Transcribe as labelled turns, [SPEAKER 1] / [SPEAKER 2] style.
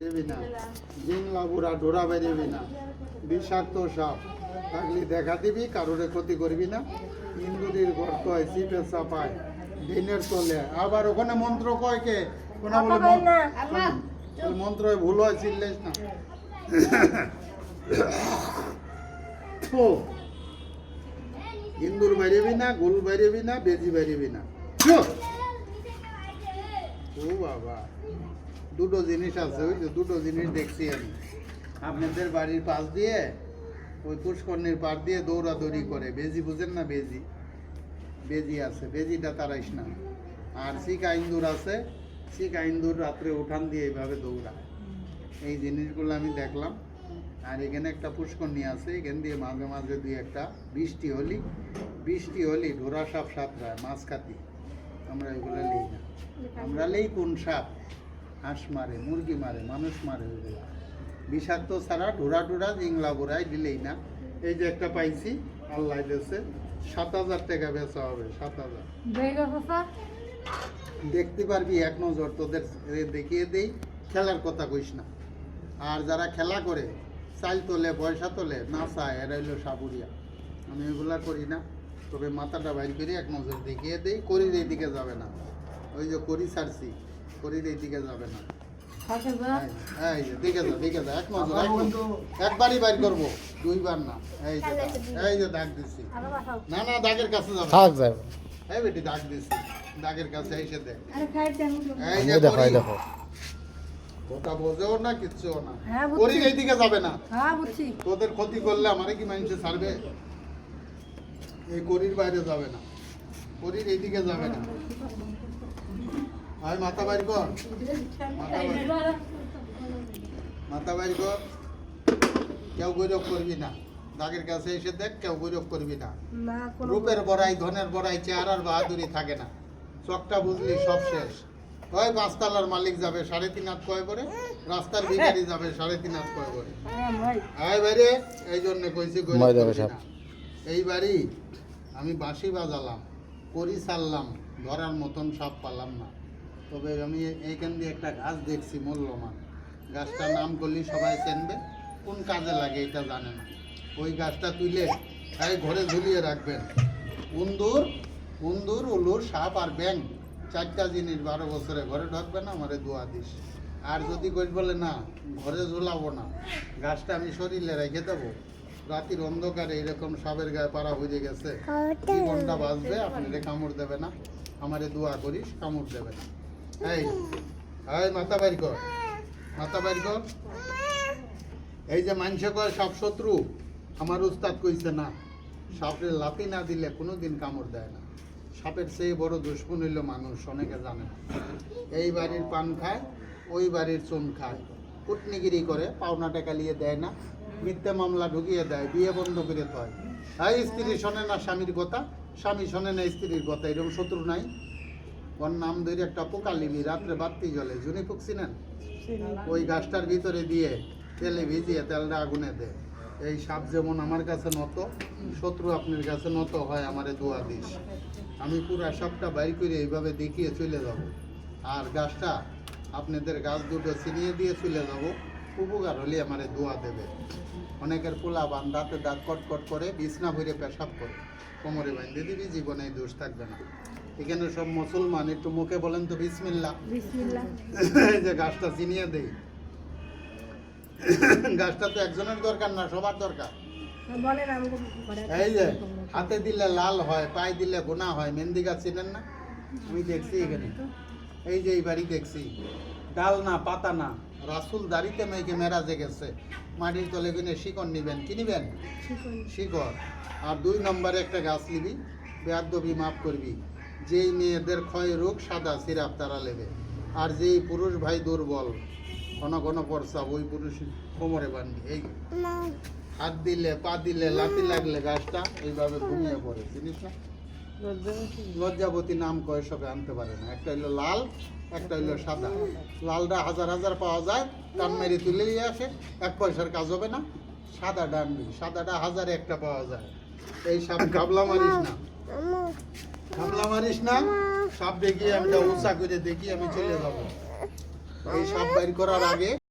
[SPEAKER 1] বেরোবি না। জিংলা বুড়া ডোরা বেরোবি না। বিষাক্ত সাপ। থাকলে দেখা দিবি কারোরে ক্ষতি করবি না। ইন্দুরির গর্ত হয় চিপে চাপায় দিনের তলে। আবার ওখানে মন্ত্র কয় কে? কোনা বলে মন্ত্র ভুল হয় চিল্লেস না। ইন্দুর বেরোবি না গুল বেরোবি না বেজি বেরোবি না। ও বাবা, দুটো জিনিস আছে, ওই যে দুটো জিনিস দেখছি আমি। আপনাদের বাড়ির পাশ দিয়ে, ওই পুষ্করণীর পার দিয়ে দৌড়াদৌড়ি করে। বেজি বুঝেন না বেজি? বেজি আছে, বেজিটা তারাইস না। আর শিকা ইন্দুর আছে শিকা ইন্দুর রাত্রে উঠান দিয়ে এইভাবে দৌড়ায়। এই জিনিসগুলো আমি দেখলাম। আর এখানে একটা পুষ্করণী আছে, এখান দিয়ে মাঝে মাঝে দুই একটা বৃষ্টি হলি। বৃষ্টি হলি ঢোরা সাপ সাঁতরায়, মাছ খাতি। আমরা এগুলো নেই না। আমরা লেই কোন সাপ? হাঁস মারে মুরগি মারে মানুষ মারে ওইগুলো বিষাক্ত ছাড়া ঢোরা ঢোরা জিংলা বোড়াই দিলেই না। এই যে একটা পাইছি আল্লাহ দেশে সাত হাজার টাকা বেচা হবে সাত হাজার। দেখতে পারবি এক নজর তোদের দেখিয়ে দেই খেলার কথা কইস না। আর যারা খেলা করে চাল তোলে পয়সা তোলে না চায় এরা হইল সাবুরিয়া। আমি এগুলা করি না তবে মাথাটা বাইর করে এক নজর দেখিয়ে দেই করির এই দিকে যাবে না। ওই যে করি ছাড়ছি করির এই দিকে যাবে না। এই যে দেখে যা দেখে যা এক নজর এক একবারই বাইর করব দুইবার না। এই যে দাগ, এই যে দাগ দিচ্ছি না না দাগের কাছে যাবে
[SPEAKER 2] থাক যাবে
[SPEAKER 1] এই বেটি দাগ দাগের কাছে এসে দেখ। এই
[SPEAKER 2] এই
[SPEAKER 1] যে
[SPEAKER 2] দেখো দেখো।
[SPEAKER 1] কথা বোঝেও না কিচ্ছুও না।
[SPEAKER 3] হ্যাঁ,
[SPEAKER 1] করির এইদিকে যাবে না।
[SPEAKER 3] হ্যাঁ
[SPEAKER 1] তোদের ক্ষতি করলে আমারে কি মানুষে ছাড়বে? এই করির বাইরে যাবে না। করির এইদিকে যাবে না। আয় মাথা বাইর কর। মাথা বাইর। কর। কেউ গৈরব করবি না। দাগের কাছে এসে দেখ কেউ গৈরব করবি না।
[SPEAKER 3] না
[SPEAKER 1] রূপের বড়াই ধনের বড়াই চেহারার বাহাদুরি থাকে না। চকটা বুঝলি সব শেষ। ওই পাঁচতলার মালিক যাবে সাড়ে তিন হাত কয় করে রাস্তার ভিখারি যাবে সাড়ে তিন হাত কয় করে
[SPEAKER 3] হ্যাঁ ভাই।
[SPEAKER 1] আয় বাইরে এই জন্য কইছি। এই বাড়ি আমি বাঁশি বাজালাম করি ছাড়লাম ধরার মতন সাপ পালাম না। তবে আমি এইখান দিয়ে একটা গাছ দেখছি মূল্যমান গাছটার নাম করলি সবাই চেনবে কোন কাজে লাগে এটা জানে না। ওই গাছটা তুলে তাই ঘরে ঝুলিয়ে রাখবেন। উন্দুর উন্দুর উলুর সাপ আর ব্যাং চারটা জিনিস বারো বছরে ঘরে ঢুকবে না আমারে দোয়া দিস। আর যদি কই বলে না ঘরে ঝুলাবো না গাছটা আমি শরীরে রেখে দেবো। রাতির অন্ধকারে এরকম সাপের গায়ে পাড়া হয়ে গেছে জীবনটা বাঁচবে আপনারে কামড় দেবে না আমারে দোয়া করিস কামড় দেবে না। এই এই কর কর। এই যে শত্রু, আমার উস্তাদ কইছে না, সাপের না দিলে কামড় দেয় না। সাপের বড় দুশ্মন হইল মানুষ, অনেকে জানে না। এই বাড়ির পান খায়, ওই বাড়ির চুন খায়। কুটনিগিরি করে, পাওনা টাকা নিয়ে দেয় না, মিথ্যে মামলা ঢুকিয়ে দেয়, বিয়ে বন্ধ করে এই স্ত্রী শোনে না স্বামীর কথা, স্বামী শোনে না স্ত্রীর কথা, এরকম শত্রু নাই। ওর নাম ধরে একটা পোকা লিবি রাত্রে বাতি জ্বলে। জুনি ফুকছিলেন ওই গাছটার ভিতরে দিয়ে তেলে ভিজিয়ে তেলটা আগুনে দেয় এই সাপ যেমন আমার কাছে নত শত্রু আপনার কাছে নত হয় আমারে দোয়া দিস। আমি পুরা সাপটা বাইর করে এইভাবে দেখিয়ে চলে যাব। আর গাছটা আপনাদের গাছ দুটো ছিনিয়ে দিয়ে চলে যাব। উপকার হলে আমারে দোয়া দেবে। অনেকের পোলা বান রাতে দাঁত কটকট করে বিছনা ভরে পেশাব করে। কোমরে বাইন্ধে দিবি জীবনে দোষ থাকবে না। এখানে সব মুসলমান একটু মুখে বলেন তো বিসমিল্লা এই যে গাছটা চিনিয়ে দেই। গাছটা তো একজনের দরকার না সবার দরকার।
[SPEAKER 3] হ্যাঁ,
[SPEAKER 1] এই যে হাতে দিলে লাল হয় পায়ে দিলে গোনা হয় মেহেন্দি গাছ চিনেন না? আমি দেখছি এখানে। এই যে এই বাড়ি দেখছি। ডাল না পাতা না। রাসুল দাড়িতে মেয়েকে মেরাজে গেছে। মাটির তলে কিনে শিকড় নিবেন কি নিবেন? শিকড়। আর দুই নম্বরে একটা গাছ নিবি বেয়াদবি মাফ করবি। যেই মেয়েদের ক্ষয় রোগ সাদা সিরাপ তারা নেবে আর যেই পুরুষ ভাই দুর্বল, ঘন ঘন পরসা ওই পুরুষ কোমরে বানবি এই হাত দিলে, পা দিলে লাতি লাগলে গাছটা এইভাবে ঘুমিয়ে পড়ে, জিনিস না? লজ্জাবতী নাম কয়ে সবে আনতে পারে না। একটা হইল লাল, একটা হইল সাদা। লালটা হাজার হাজার পাওয়া যায় টান মেরে তুলে নিয়ে আসে, এক পয়সার কাজ হবে না। সাদা ডানবি সাদাটা হাজারে একটা পাওয়া যায়। এই সাপ গাবলা মারিস না। গাবলা মারিস না, সাপ দেখিয়ে আমি উঁচা করে দেখি, আমি চলে যাব। এই সাপ বাইর করার আগে